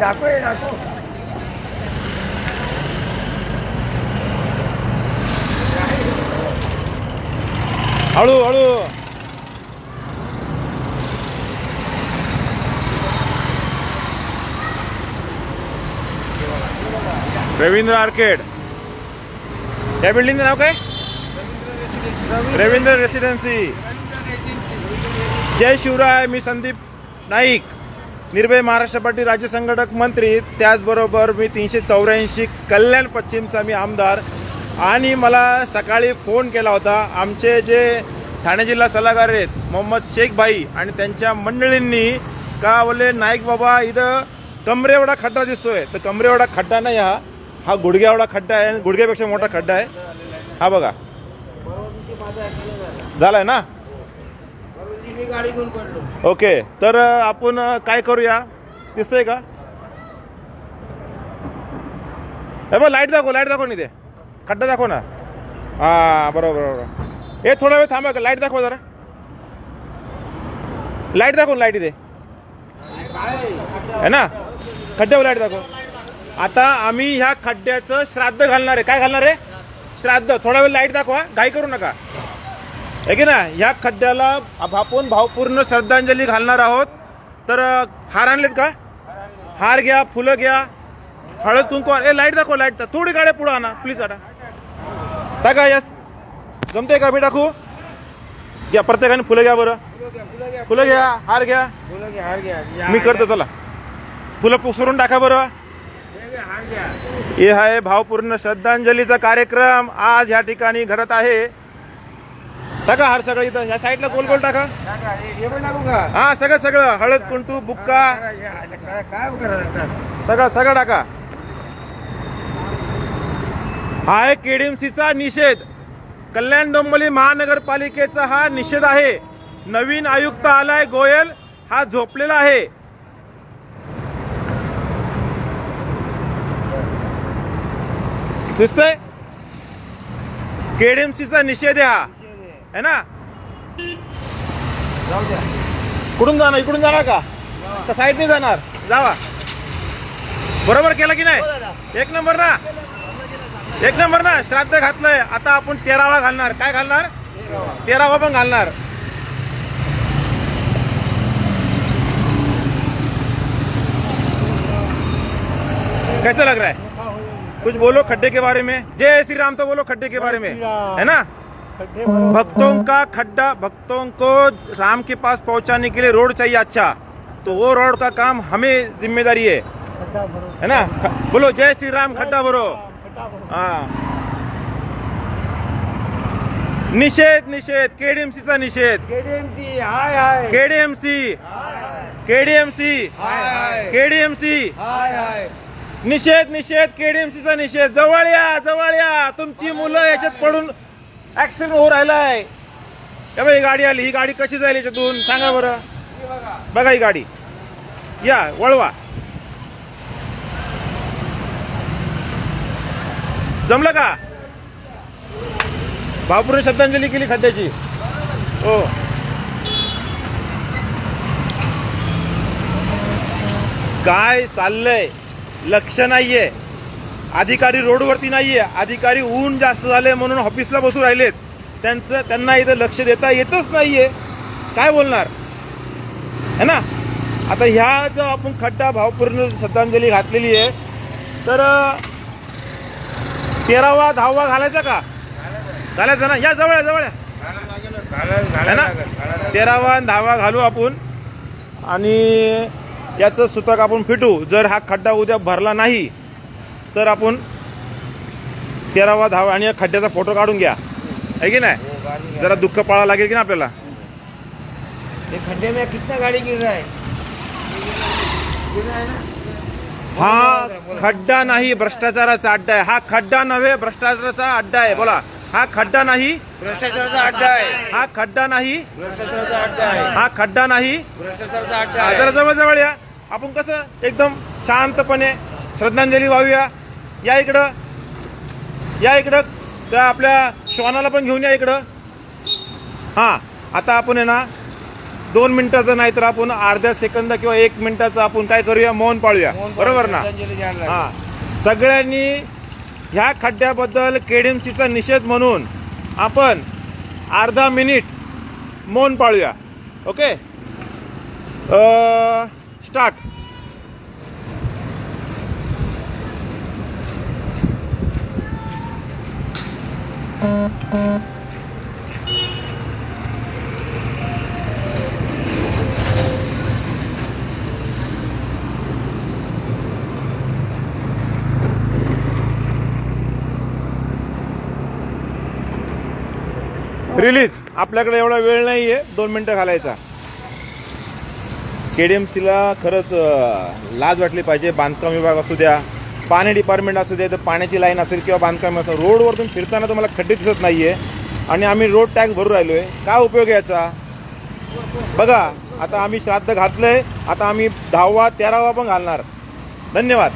दाखव दाखव. हळू हळू. रवींद्र आर्केड. या बिल्डिंगचं नाव काय? रवींद्र रेसिडेन्सी. जय शिवराय मी संदीप नाईक. निर्भय महाराष्ट्र पार्टी राज्य संघटक मंत्री त्याचबरोबर मी तीनशे चौऱ्याऐंशी कल्याण पश्चिमचा मी आमदार. आणि मला सकाळी फोन केला होता आमचे जे ठाणे जिल्हा सल्लागार आहेत मोहम्मद शेख भाई आणि त्यांच्या मंडळींनी का बोलले नाईक बाबा इथं कमरेवडा खड्डा दिसतोय. तर कमरेवडा खड्डा नाही हा हा गुडघ्या एवढा खड्डा आहे आणि गुडघ्यापेक्षा मोठा खड्डा आहे. हा बघा. झालाय ना? मी गाडी घेऊन पडलो. ओके तर आपण काय करूया? दिसतंय का? हे बघ लाइट दाखव लाइट दाखव नाही ते खड्डा दाखव ना. हा बरोबर बरोबर. हे थोडा वेळ थांबा लाइट दाखवा जरा. लाइट दाखव लाइट इथे. आहे ना? खड्ड्यावर लाइट दाखव. आता आम्ही ह्या खड्ड्याचं श्राद्ध घालणार आहे. काय घालणार आहे? श्राद्ध. थोडा वेळ लाइट दाखवा. घाई करू नका. आहे की ना ह्या खड्ड्याला आप- आपण भावपूर्ण श्रद्धांजली घालणार आहोत. तर हार आणलेत का? हार घ्या फुलं घ्या हळद कुंकू ए लाइट दाखव लाइट दाखव. थोडी गाड्या पुढं आणा प्लीज आता टाका यस. जमते का? मी टाकू? घ्या प्रत्येकाने फुलं घ्या बरं. फुलं घ्या हार घ्या. फुलं घ्या हार घ्या मी करतो चला. फुलं पुसरून टाका बरं. हे हार घ्या हे आहे भावपूर्ण श्रद्धांजलीचा कार्यक्रम. आज ह्या ठिकाणी घडत आहे. टाका हार सगळं इथं. ह्या साईडला गोल गोल टाका. हा सगळं सगळं. हळद कुंटू बुक्का. काय सगळं सगळं टाका. हा आहे केडीएमसीचा निषेध. कल्याण डोंबली महानगरपालिकेचा हा निषेध आहे. नवीन आयुक्त आलाय गोयल. हा झोपलेला आहे. दिसतंय? केडीएमसीचा निषेध आहे हा. है ना? जाऊ द्या. कुठून जाणार? इकडून जाणार का? का साईडने जाणार? जावा. बरोबर केलं की नाही? एक नंबर ना? एक नंबर ना? श्राद्ध घातलंय. आता आपण तेरावा घालणार. काय घालणार? तेरावा पण घालणार. कैसा लग रहा है? कुछ बोलो खड्डे के बारे में. जय श्री राम तो बोलो खड्डे के बारे में. है ना? भक्तों का खड्डा? भक्तों को राम के पास पहुंचाने के लिए रोड चाहिए अच्छा। तो वो रोड का काम हमें जिम्मेदारी है। है ना? बोलो जय श्री राम खड्डा भरो। हाँ। निषेध निषेध केडीएमसीचा निषेध। केडीएमसी हाय हाय। केडीएमसी केडीएमसी केडीएमसी हाय हाय निषेध निषेध केडीएमसीचा निषेध। जवळ या जवळ या। तुमची मुलं याच्यात पडून ऍक्सिडेंट होऊ राहिलाय. हे बघ, ही गाडी आली. ही गाडी कशी जाईल याच्यातून? सांगा बरं. बघा ही गाडी. या वळवा. जमलं का? बापूने श्रद्धांजली केली खड्ड्याची. हो. काय चाललंय? लक्ष नाहीये. अधिकारी रोडवरती नाही आहे अधिकारी ऊन जास्त झाले म्हणून ऑफिसला बसू राहिलेत. त्यांचं त्यांना इथं लक्ष देता येतच नाही आहे काय बोलणार? है ना? आता ह्या जो आपण खड्डा भावपूर्ण श्रद्धांजली घातलेली आहे तर तेरावा दहावा घालायचा का? घालायचा ना? या जवळ जवळ आहे ना? तेरावा दहावा घालू आपण. आणि याचं सुतक आपण फिटू. जर हा खड्डा उद्या भरला नाही तर आपण तेरावा दहावा आणि या खड्ड्याचा फोटो काढून घ्या. आहे की नाही? जरा दुःख पाळावं लागेल की ना आपल्याला? खड्डे में कितना गाड़ी गिर रहा है? गिर रहा है ना? हा बोला, बोला. खड्डा नाही भ्रष्टाचाराचा अड्डा आहे. हा खड्डा नव्हे भ्रष्टाचाराचा अड्डा आहे. बोला. हा खड्डा नाही. भ्रष्टाचाराचा अड्डा आहे. हा खड्डा नाही. भ्रष्टाचाराचा अड्डा आहे. हा खड्डा नाही. भ्रष्टाचाराचा अड्डा हा, जरा जवळ जवळ या. आपण कसं एकदम शांतपणे श्रद्धांजली वाहूया. या इकडं. या इकडं. त्या आपल्या श्वानाला पण घेऊन या इकडं. हां आता आपण आहे ना दोन मिनिटाचं नाही तर आपण अर्ध्या सेकंद किंवा एक मिनिटाचं आपण काय करूया मौन पाळूया. बरोबर ना. हा. सगळ्यांनी ह्या खड्ड्याबद्दल केडीएमसीचा निषेध म्हणून आपण अर्धा मिनिट मौन पाळूया. ओके? Start release. आपल्याकडे एवढा वेळ नाहीये. दोन मिनटं घालायचा. केडीएमसीला खरंच लाज वाटली पाहिजे. बांधकाम विभाग असू द्या पाणी डिपार्टमेंट असू दे तर पाण्याची लाईन असेल किंवा बांधकाम असेल रोडवरतून फिरताना तुम्हाला खड्डे दिसत नाही आहे आणि आम्ही रोड टॅक्स भरू आहे काय उपयोग याचा? बघा आता आम्ही श्राद्ध घातलं आहे आता आम्ही दहावा तेरावा पण घालणार. धन्यवाद.